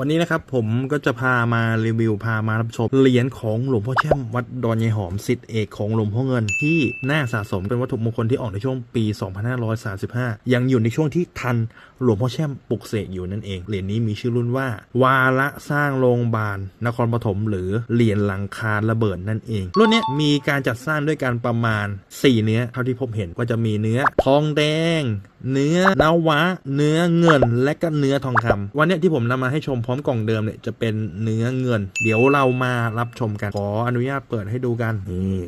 วันนี้นะครับผมก็จะพามารีวิวพามารับชมเหรียญของหลวงพ่อแช่มวัดดอนยายหอมสิทธิเอกของหลวงพ่อเงินที่น่าสะสมเป็นวัตถุมงคลที่ออกในช่วงปี 2535 ยังอยู่ในช่วงที่ทันหลวงพ่อแช่มปลุกเสกอยู่นั่นเอง เหรียญนี้มีชื่อรุ่นว่า วาระสร้างโรงพยาบาลนครปฐมหรือเหรียญหลังคาระเบิดนั่นเอง รุ่นนี้มีการจัดสร้างด้วยการประมาณ 4 เนื้อเท่าที่ผมเห็นก็จะมีเนื้อทองแดงเนื้อนวะ เนื้อเงินและก็เนื้อทองคำวันนี้ที่ผมนำมาให้ชมพร้อมกล่องเดิมเนี่ยจะเป็นเนื้อเงิน เดี๋ยวเรามารับชมกันขออนุญาตเปิดให้ดูกันนี่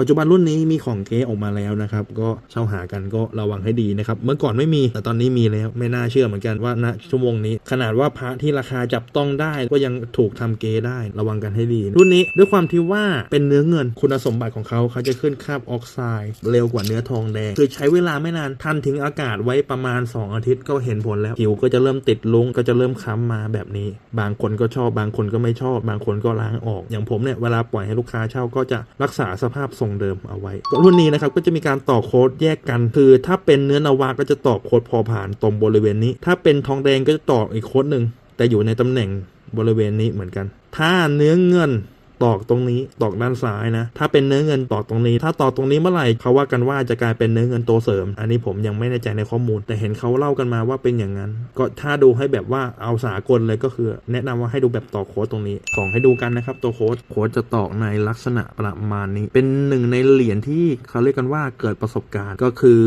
ปัจจุบันรุ่นนี้มีของเก๊ออกมาแล้วนะครับ ก็เช่าหากันก็ระวังให้ดีนะครับ เมื่อก่อนไม่มีแต่ตอนนี้มีแล้วไม่น่าเชื่อเหมือนกันว่าณชั่วโมงนี้ ขนาดว่าพระที่ราคาจับต้องได้ก็ยังถูกทำเก๊ได้ระวังกันให้ดี รุ่นนี้ด้วยความที่ว่าเป็นเนื้อเงินคุณสมบัติของเขาเขาจะขึ้นคาบออกไซด์เร็วกว่าเนื้อทองแดงคือใช้เวลาไม่นานทันทิ้งอากาศไว้ประมาณ 2 อาทิตย์ก็เห็นผลแล้วผิวก็จะเริ่มติดลุงก็จะเริ่มค้ำมาแบบนี้ บางคนก็ชอบบางคนก็ไม่ชอบบางคนก็ล้างออก อย่างผมเนี่ยเวลาปล่อยให้ลูกค้าเช่าก็จะรักษาสภาพทรงเดิมเอาไว้ รุ่นนี้นะครับก็จะมีการต่อโค้ดแยกกัน คือ ถ้าเป็นเนื้อนาวาก็จะต่อโค้ดพอผ่านตรงบริเวณนี้ ถ้าเป็นทองแดงก็จะต่ออีกโค้ดหนึ่งแต่อยู่ในตำแหน่งบริเวณนี้เหมือนกัน ถ้าเนื้อเงิน ตอกตรงนี้ตอกด้านซ้ายนะ ถ้าเป็นเนื้อเงินตอกตรงนี้ ถ้าตอกตรงนี้เมื่อไหร่เขาว่ากันว่าจะกลายเป็นเนื้อเงินตัวเสริม อันนี้ผมยังไม่แน่ใจในข้อมูล แต่เห็นเขาเล่ากันมาว่าเป็นอย่างนั้น ก็ถ้าดูให้แบบว่าเอาสากลเลยก็คือ แนะนำว่าให้ดูแบบตอกโค้ดตรงนี้ส่องให้ดูกันนะครับตัวโค้ดโค้ดจะตอกในลักษณะประมาณนี้ เป็นหนึ่งในเหรียญที่เขาเรียกกันว่าเกิดประสบการณ์ ก็คือ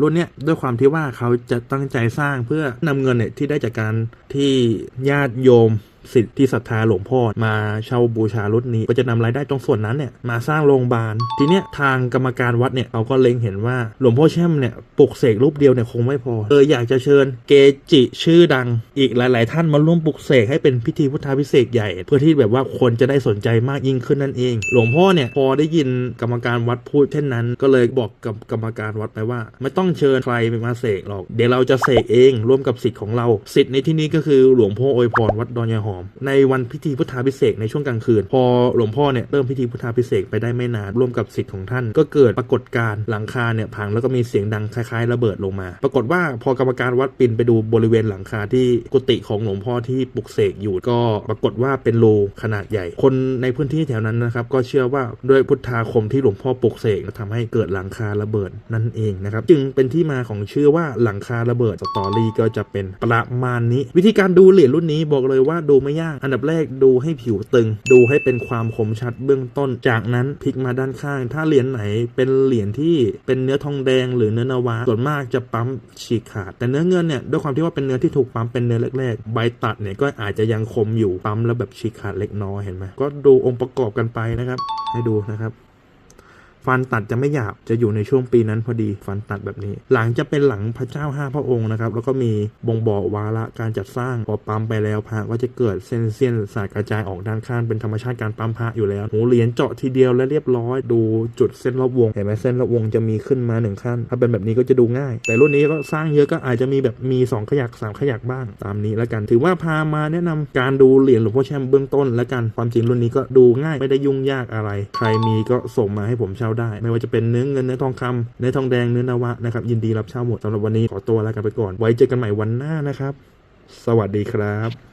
รุ่นเนี้ยด้วยความที่ว่าเขาจะตั้งใจสร้างเพื่อนำเงินเนี่ยที่ได้จากการที่ญาติโยม สิทธิ์ที่ศรัทธาหลวงพ่อมาเช่าบูชารุ่นนี้ ก็จะนำรายได้ตรงส่วนนั้นเนี่ยมาสร้างโรงพยาบาล ทีเนี้ยทางกรรมการวัดเนี่ยเขาก็เล็งเห็นว่าหลวงพ่อแช่มเนี่ยปลุกเสกรูปเดียวเนี่ยคงไม่พอเลยอยากจะเชิญเกจิชื่อดังอีกหลาย ๆ ท่านมาร่วมปลุกเสกให้เป็นพิธีพุทธาพิเศษใหญ่ เพื่อที่แบบว่าคนจะได้สนใจมากยิ่งขึ้นนั่นเอง หลวงพ่อเนี่ยพอได้ยินกรรมการวัดพูดเช่นนั้น ก็เลยบอกกับกรรมการวัดไปว่า ไม่ต้องเชิญใครมาเสกหรอก เดี๋ยวเราจะเสกเองร่วมกับสิทธิ์ของเราสิทธิ์ในที่นี้ก็คือหลวงพ่ออวยพรวัดดอนยาหอม ในวันพิธีพุทธาพิเศษกในช่วงกลางคืน พอหลวงพ่อเนี่ยเริ่มพิธีพุทธาพิเศษกไปได้ไม่นานร่วมกับสิทธิ์ของท่าน ก็เกิดปรากฏการณ์หลังคาเนี่ยพังแล้วก็มีเสียงดังคล้ายๆ ระเบิดลงมา ปรากฏว่าพอกรรมการวัดปินไปดูบริเวณหลังคาที่กุฏิของหลวงพ่อที่ปลุกเสกอยู่ก็ปรากฏว่าเป็นรูขนาดใหญ่ คนในพื้นที่แถวนั้นนะครับก็เชื่อว่าด้วยพุทธาคมที่หลวงพ่อปลุกเสกทำให้เกิดหลังคาระเบิดนั่นเองนะครับจึงเป็นที่มาของชื่อว่าหลังคาระเบิดสตอรี่ก็จะเป็นประมาณนี้ วิธีการดูเหรียญรุ่นนี้บอกเลยว่าดูไม่ยาก อันดับแรกดูให้ผิวตึง ดูให้เป็นความคมชัดเบื้องต้น จากนั้นพลิกมาด้านข้าง ถ้าเหรียญไหนเป็นเหรียญที่เป็นเนื้อทองแดงหรือเนื้อนาวา ส่วนมากจะปั๊มฉีกขาด แต่เนื้อเงินเนี่ยด้วยความที่ว่าเป็นเนื้อที่ถูกปั๊มเป็นเนื้อแรกๆ ใบตัดเนี่ยก็อาจจะยังคมอยู่ปั๊มแล้วแบบฉีกขาดเล็กน้อยเห็นไหมก็ดูองค์ประกอบกันไปนะครับ ให้ดูนะครับ ฟันตัดจะไม่หยาบจะอยู่ในช่วงปีนั้นพอดีฟันตัดแบบนี้ หลังจะเป็นหลังพระเจ้าห้าพระองค์นะครับแล้วก็มีบ่งบอกวาระการจัดสร้างพอปั๊มไปแล้วพระก็จะเกิดเส้นเสี้ยนสายกระจายออกด้านข้างเป็นธรรมชาติการปั๊มพระอยู่แล้วหูเหรียญเจาะทีเดียวและเรียบร้อยดูจุดเส้นรอบวงเห็นไหมเส้นรอบวงจะมีขึ้นมาหนึ่งขั้น ถ้าเป็นแบบนี้ก็จะดูง่าย แต่รุ่นนี้ก็สร้างเยอะก็อาจจะมีแบบมีสองขยักสามขยักบ้างตามนี้แล้วกันถือว่าพามาแนะนำการดูเหรียญหลวงพ่อแชมป์เบื้องต้น และกันความจริงรุ่นนี้ก็ดูง่ายไม่ได้ยุ่งยากอะไร ใครมีก็ส่งมาให้ผมเช่าได้ ไม่ว่าจะเป็นเนื้อเงินเนื้อทองคำเนื้อทองแดงเนื้อนาวะนะครับยินดีรับเช่าหมดสำหรับวันนี้ขอตัวลากันไปก่อน ไว้เจอกันใหม่วันหน้านะครับ สวัสดีครับ